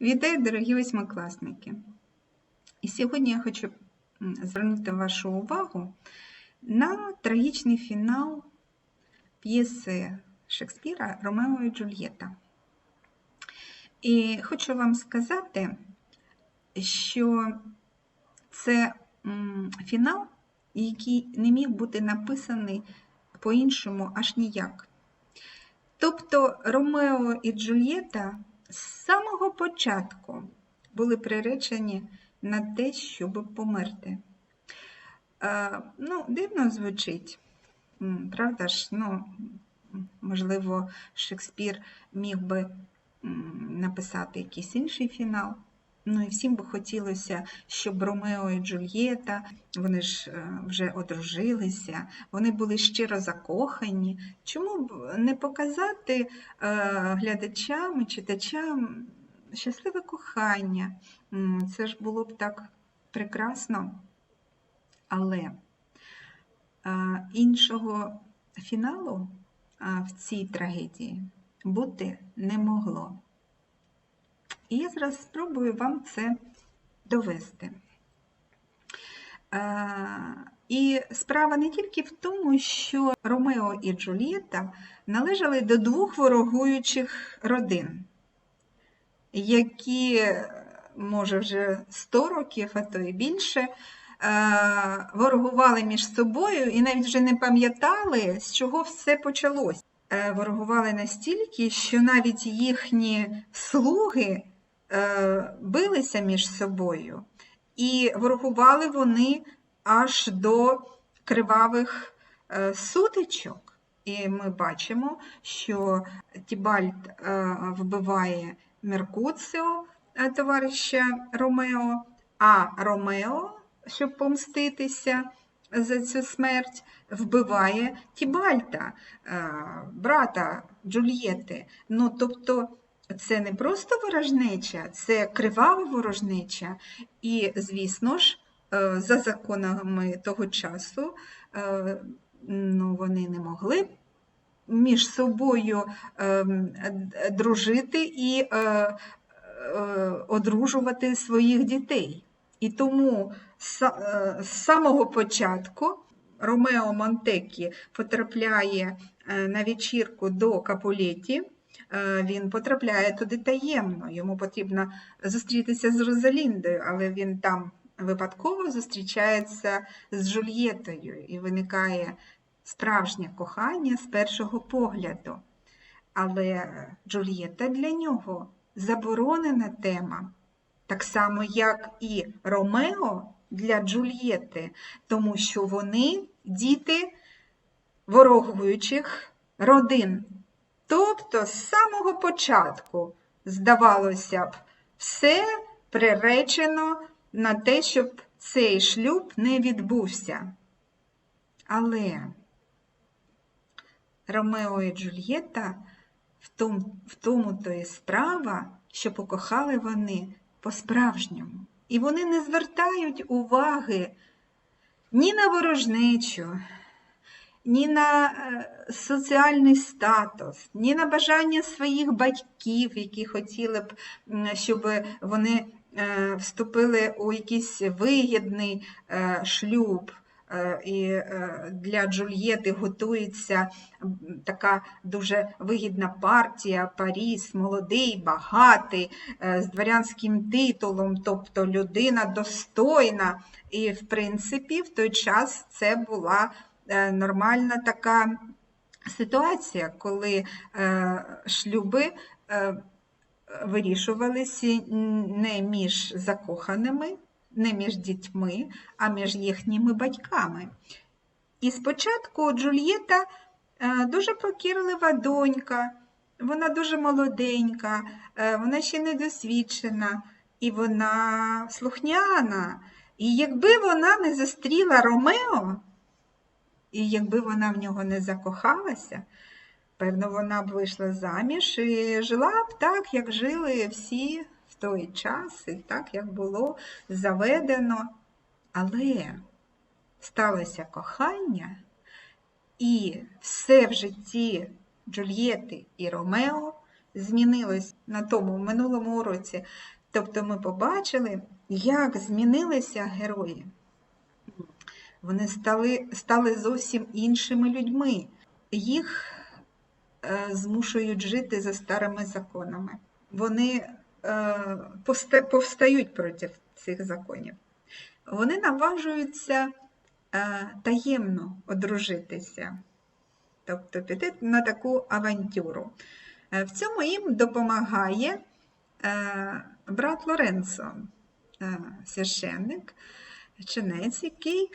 Вітаю, дорогі восьмикласники! І сьогодні я хочу звернути вашу увагу на трагічний фінал п'єси Шекспіра Ромео і Джульєта. І хочу вам сказати, що це фінал, який не міг бути написаний по-іншому аж ніяк. Тобто Ромео і Джульєта з самого початку були приречені на те, щоб померти. Е, ну, дивно звучить, правда ж? Ну, можливо, Шекспір міг би написати якийсь інший фінал. Ну і всім би хотілося, щоб Ромео і Джульєта, вони ж е, вже одружилися, вони були щиро закохані. Чому б не показати е, глядачам і читачам щасливе кохання? Це ж було б так прекрасно. Але е, іншого фіналу в цій трагедії бути не могло. І я зараз спробую вам це довести. Е, І справа не тільки в тому, що Ромео і Джульєта належали до двох ворогуючих родин, які, може, вже 100 років, а то і більше, е, ворогували між собою і навіть вже не пам'ятали, з чого все почалось. Е, Ворогували настільки, що навіть їхні слуги е, билися між собою, і ворогували вони аж до кривавих е, сутичок. І ми бачимо, що Тібальд е, вбиває Меркуціо, е, товариша Ромео, а Ромео, щоб помститися за цю смерть, вбиває Тібальта, е, брата Джульєти. Ну, тобто, це не просто ворожнеча, це кривава ворожнеча. І, звісно ж, е, за законами того часу е, ну, вони не могли між собою ем, дружити і е, е, одружувати своїх дітей. І тому е, з самого початку Ромео Монтекі потрапляє е, на вечірку до Капулеті. Е, Він потрапляє туди таємно. Йому потрібно зустрітися з Розаліндою, але він там випадково зустрічається з Джульєтою і виникає справжнє кохання з першого погляду. Але Джульєта для нього заборонена тема, так само, як і Ромео для Джульєти, тому що вони діти ворогуючих родин. Тобто з самого початку, здавалося б, все приречено на те, щоб цей шлюб не відбувся. Але Ромео і Джульєта в тому, то і справа, що покохали вони по-справжньому. І вони не звертають уваги ні на ворожнечу, ні на е, соціальний статус, ні на бажання своїх батьків, які хотіли б, щоб вони е, вступили у якийсь вигідний е, шлюб. І для Джульєти готується така дуже вигідна партія, Паріс, молодий, багатий, з дворянським титулом, тобто людина достойна. І, в принципі, в той час це була нормальна така ситуація, коли е, шлюби е, вирішувалися не між закоханими, не між дітьми, а між їхніми батьками. І спочатку Джульєта е, дуже покірлива донька, вона дуже молоденька, е, вона ще не досвідчена, і вона слухняна. І якби вона не зустріла Ромео, і якби вона в нього не закохалася, певно, вона б вийшла заміж і жила б так, як жили всі в той час, і так, як було заведено. Але сталося кохання, і все в житті Джульєти і Ромео змінилось на тому минулому уроці. Тобто ми побачили, як змінилися герої. Вони стали, стали зовсім іншими людьми. Їх е, змушують жити за старими законами. Вони е, повста- повстають проти цих законів. Вони наважуються е, таємно одружитися, тобто піти на таку авантюру. В цьому їм допомагає брат Лоренцо, священник, ченець, який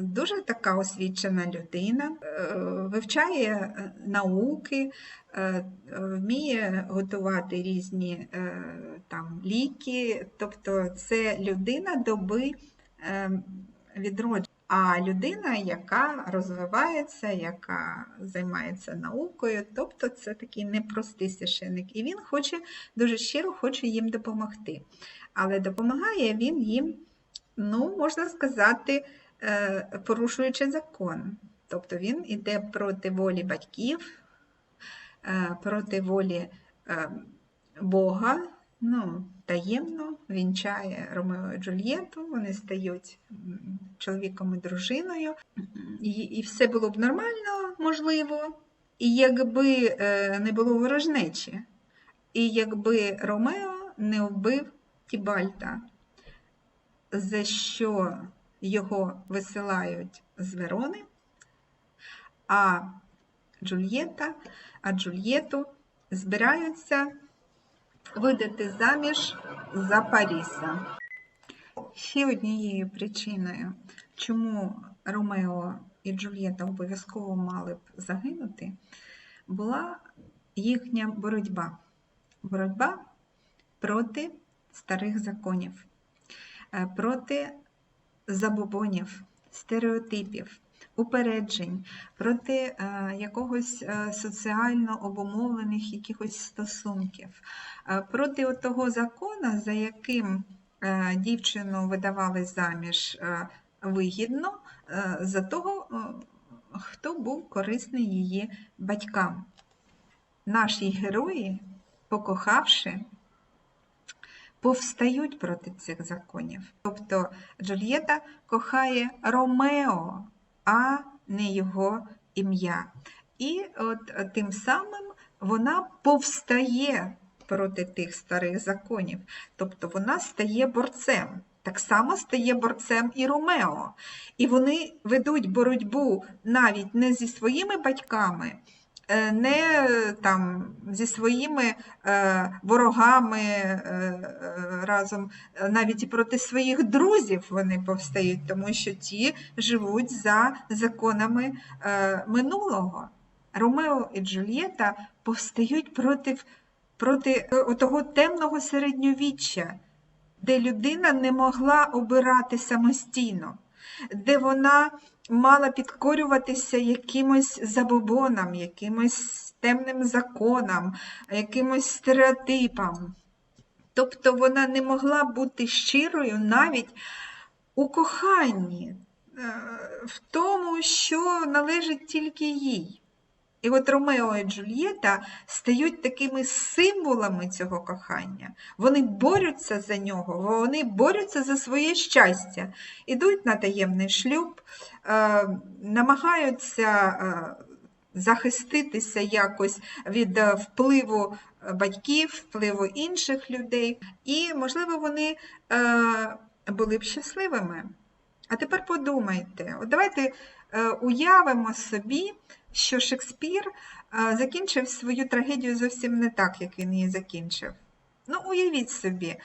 дуже така освічена людина, е, вивчає е, науки, е, е, вміє готувати різні е, там ліки, тобто це людина доби е, відродження. А людина, яка розвивається, яка займається наукою, тобто це такий непростий священник. І він хоче дуже щиро хоче їм допомогти. Але допомагає він їм, ну, можна сказати, е, порушуючи закон. Тобто він іде проти волі батьків, е, проти волі е, Бога, ну, таємно вінчає Ромео і Джульєту, вони стають чоловіком і дружиною, і, і все було б нормально, можливо, і якби не було ворожнечі, і якби Ромео не вбив Тібальта, за що його висилають з Верони, а Джульєта, а Джульєту збираються видати заміж за Паріса. Ще однією причиною, чому Ромео і Джульєта обов'язково мали б загинути, була їхня боротьба. Боротьба проти старих законів, проти забобонів, стереотипів, упереджень, проти е, якогось е, соціально обумовлених якихось стосунків, е, проти того закону, за яким е, дівчину видавали заміж е, вигідно, е, за того, е, хто був корисний її батькам. Наші герої, покохавши, повстають проти цих законів. Тобто Джульєта кохає Ромео, а не його ім'я. І от е, тим самим вона повстає проти тих старих законів. Тобто вона стає борцем. Так само стає борцем і Ромео. І вони ведуть боротьбу навіть не зі своїми батьками, не там зі своїми е, ворогами е, е, разом, е, навіть і проти своїх друзів вони повстають, тому що ті живуть за законами е, минулого. Ромео і Джульєта повстають проти, проти е, того темного середньовіччя, де людина не могла обирати самостійно, де вона мала підкорюватися якимось забобонам, якимось темним законам, якимось стереотипам. Тобто вона не могла бути щирою навіть у коханні, е, в тому, що належить тільки їй. І от Ромео і Джульєта стають такими символами цього кохання. Вони борються за нього, вони борються за своє щастя, ідуть на таємний шлюб, е, намагаються е, захиститися якось від е, впливу батьків, впливу інших людей. І, можливо, вони були б щасливими. А тепер подумайте, от давайте уявимо собі, що Шекспір е, закінчив свою трагедію зовсім не так, як він її закінчив. Ну, уявіть собі,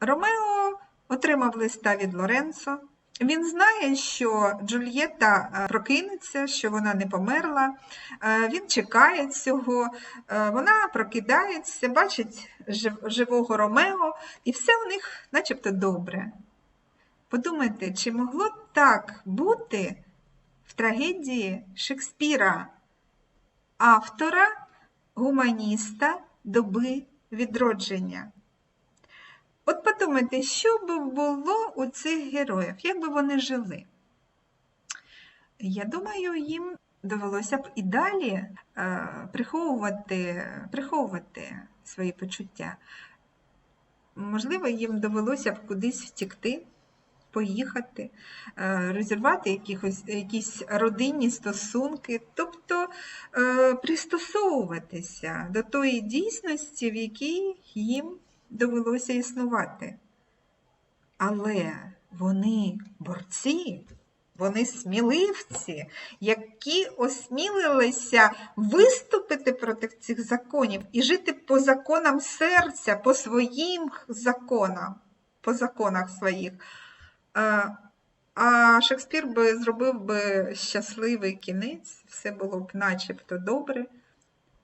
Ромео отримав листа від Лоренцо. Він знає, що Джульєта е, прокинеться, що вона не померла. Е, Він чекає цього, Е, вона прокидається, бачить живого Ромео, і все у них начебто добре. Подумайте, чи могло так бути трагедії Шекспіра, автора, гуманіста доби відродження? От подумайте, що би було у цих героїв, як би вони жили? Я думаю, їм довелося б і далі е, приховувати, приховувати свої почуття. Можливо, їм довелося б кудись втікти, поїхати, е, розірвати якихось, якісь родинні стосунки, тобто е, пристосовуватися до тої дійсності, в якій їм довелося існувати. Але вони борці, вони сміливці, які осмілилися виступити проти цих законів і жити по законам серця, по своїм законам, по законах своїх. А, Шекспір би зробив би щасливий кінець, все було б начебто добре,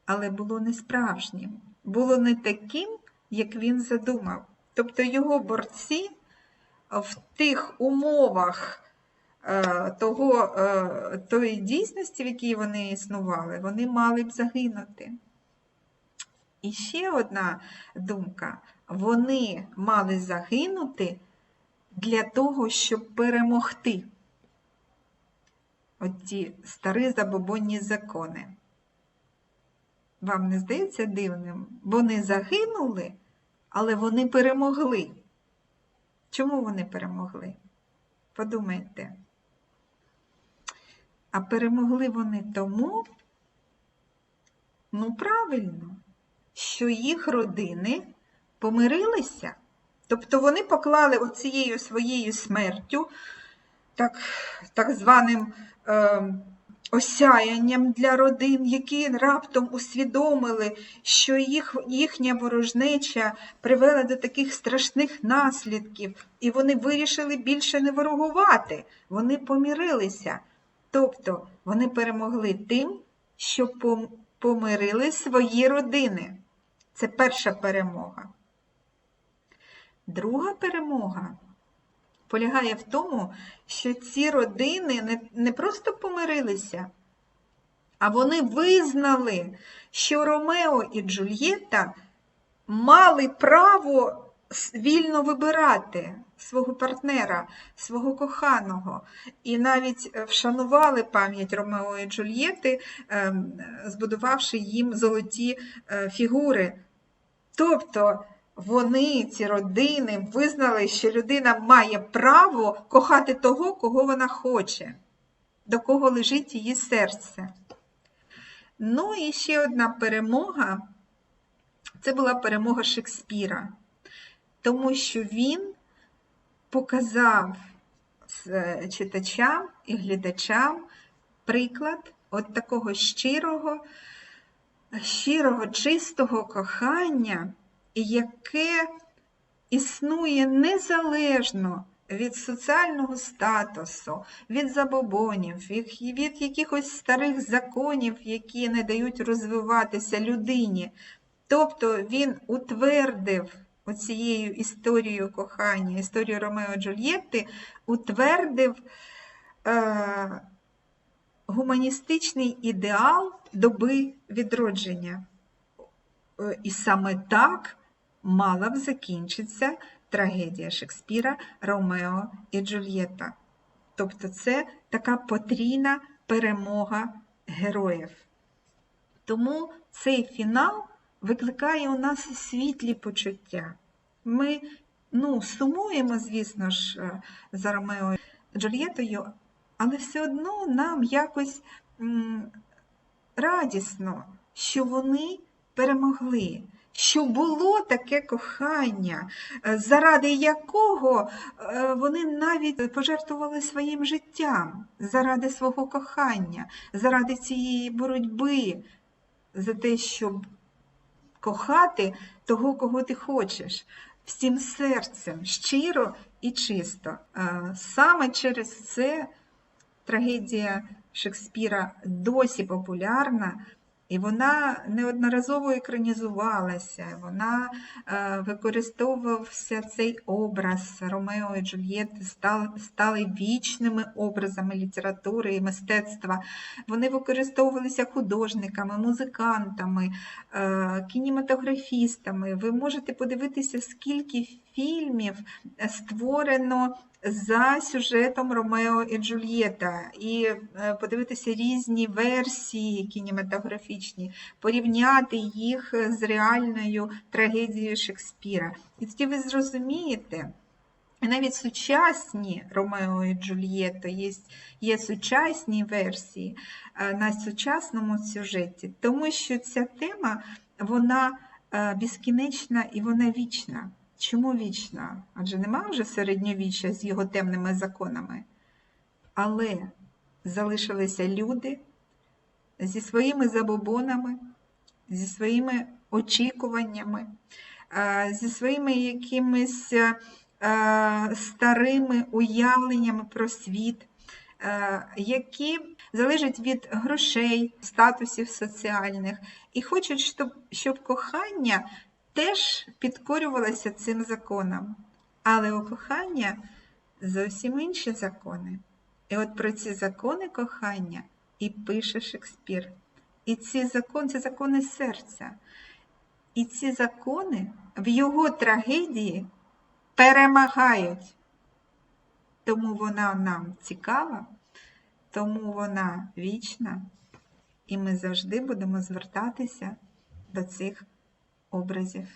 але було не справжнім, було не таким, як він задумав. Тобто його борці в тих умовах е, того, е, тої дійсності, в якій вони існували, вони мали б загинути. І ще одна думка: вони мали загинути для того, щоб перемогти оті старі забобонні закони. Вам не здається дивним? Вони загинули, але вони перемогли. Чому вони перемогли? Подумайте. А перемогли вони тому, ну правильно, що їх родини помирилися. Тобто вони поклали оцією своєю смертю, так так званим е, осяянням для родин, які раптом усвідомили, що їх, їхня ворожнеча привела до таких страшних наслідків, і вони вирішили більше не ворогувати. Вони помірилися. Тобто вони перемогли тим, що помирили свої родини. Це перша перемога. Друга перемога полягає в тому, що ці родини не, просто помирилися, а вони визнали, що Ромео і Джульєта мали право вільно вибирати свого партнера, свого коханого, і навіть е, вшанували пам'ять Ромео і Джульєти, ем, збудувавши їм золоті е, фігури. Тобто вони, ці родини, визнали, що людина має право кохати того, кого вона хоче, до кого лежить її серце. Ну і ще одна перемога це була перемога Шекспіра, тому що він показав е, читачам і глядачам приклад от такого щирого, щирого, чистого кохання яке існує незалежно від соціального статусу, від забобонів, від якихось старих законів, які не дають розвиватися людині. Тобто він утвердив оцією історією кохання, історією Ромео Джульєтти, утвердив е, гуманістичний ідеал доби відродження. Е, і саме так мала б закінчитися трагедія Шекспіра Ромео і Джульєта. Тобто це така потрійна перемога героїв. Тому цей фінал викликає у нас світлі почуття. Ми ну, сумуємо, звісно ж, е, за Ромео Джульєтою, але все одно нам якось радісно, що вони перемогли що було таке кохання, е, заради якого е, вони навіть пожертвували своїм життям, заради свого кохання, заради цієї боротьби, за те, щоб кохати того, кого ти хочеш, всім серцем, щиро і чисто. Е, саме через це трагедія Шекспіра досі популярна. І вона неодноразово екранізувалася, вона е, використовувався цей образ Ромео і Джульєтти, стали, вічними образами літератури і мистецтва. Вони використовувалися художниками, музикантами, е, кінематографістами. Ви можете подивитися, скільки фільмів створено за сюжетом Ромео і Джульєта, і е, подивитися різні версії кінематографічні, порівняти їх з реальною трагедією Шекспіра. І тоді ви зрозумієте, навіть сучасні Ромео і Джульєта є, є сучасні версії е, на сучасному сюжеті, тому що ця тема вона е, безкінечна і вона вічна. Чому вічна? Адже нема вже середньовіччя з його темними законами. Але залишилися люди зі своїми забобонами, зі своїми очікуваннями, е, зі своїми якимись е, старими уявленнями про світ, е, які залежать від грошей, статусів соціальних, і хочуть, щоб, щоб кохання теж підкорювалося цим законам. Але у кохання зовсім інші закони. І от про ці закони кохання і пише Шекспір. І ці закони це закони серця. І ці закони в його трагедії перемагають. Тому вона нам цікава, тому вона вічна, і ми завжди будемо звертатися до цих образів.